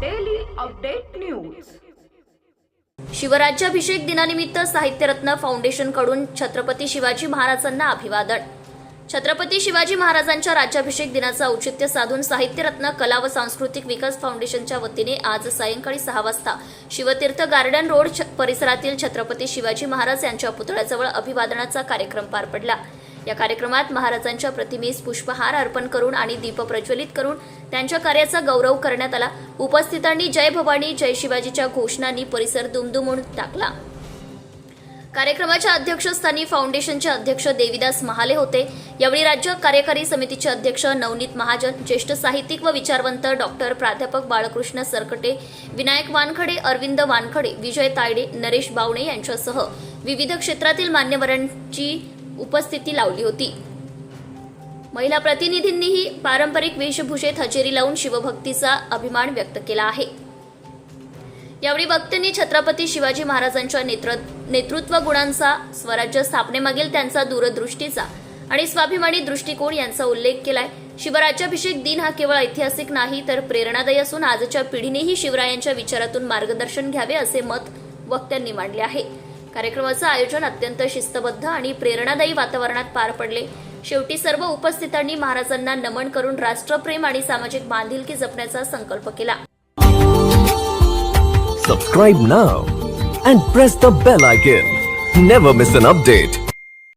Daily update news शिवराज्याभिषेक दिनानिमित्त साहित्यरत्न फाउंडेशनकडून छत्रपती शिवाजी महाराजांना अभिवादन. छत्रपती शिवाजी महाराजांच्या राज्याभिषेक दिनाचं औचित्य साधून साहित्यरत्न कला व सांस्कृतिक विकास फाउंडेशनच्या वतीने आज सायंकाळी सहा वाजता शिवतीर्थ गार्डन रोड छ- परिसरातील छत्रपती शिवाजी महाराज यांच्या पुतळ्याजवळ अभिवादनाचा कार्यक्रम पार पडला. या कार्यक्रमात महाराजांच्या प्रतिमेस पुष्पहार अर्पण करून आणि दीप प्रज्वलित करून त्यांच्या कार्याचा गौरव करण्यात आला. उपस्थितांनी जय भवानी जय शिवाजीच्या घोषणांनी परिसर दुमदुमून टाकला. कार्यक्रमाच्या अध्यक्षस्थानी फाउंडेशनचे अध्यक्ष देविदास महाले होते. यावेळी राज्य कार्यकारी समितीचे अध्यक्ष नवनीत महाजन ज्येष्ठ साहित्यिक व विचारवंत डॉक्टर प्राध्यापक बाळकृष्ण सरकटे विनायक वानखडे अरविंद वानखडे विजय तायडे नरेश बावणे यांच्यासह विविध क्षेत्रातील मान्यवरांची उपस्थिती लावली होती. महिला प्रतिनिधींनीही पारंपरिक वेशभूषेत हजेरी लावून शिवभक्तीचा अभिमान व्यक्त केला आहे. यावेळी वक्त्यांनी छत्रपती शिवाजी महाराजांच्या नेत्र नेतृत्व गुणांचा स्वराज्य स्थापनेमागील त्यांचा दूरदृष्टीचा आणि स्वाभिमानी दृष्टिकोन यांचा उल्लेख केलाय. शिवराज्याभिषेक दिन हा केवळ ऐतिहासिक नाही तर प्रेरणादायी असून आजच्या पिढीनेही शिवरायांच्या विचारातून मार्गदर्शन घ्यावे असे मत वक्त्यांनी मांडले आहे. कार्यक्रमाचं आयोजन अत्यंत शिस्तबद्ध आणि प्रेरणादायी वातावरणात पार पडले. शेवटी सर्व उपस्थितांनी महाराजांना नमन करून राष्ट्रप्रेम आणि सामाजिक बांधिलकी जपण्याचा संकल्प केला. Subscribe now and press the bell icon never miss an update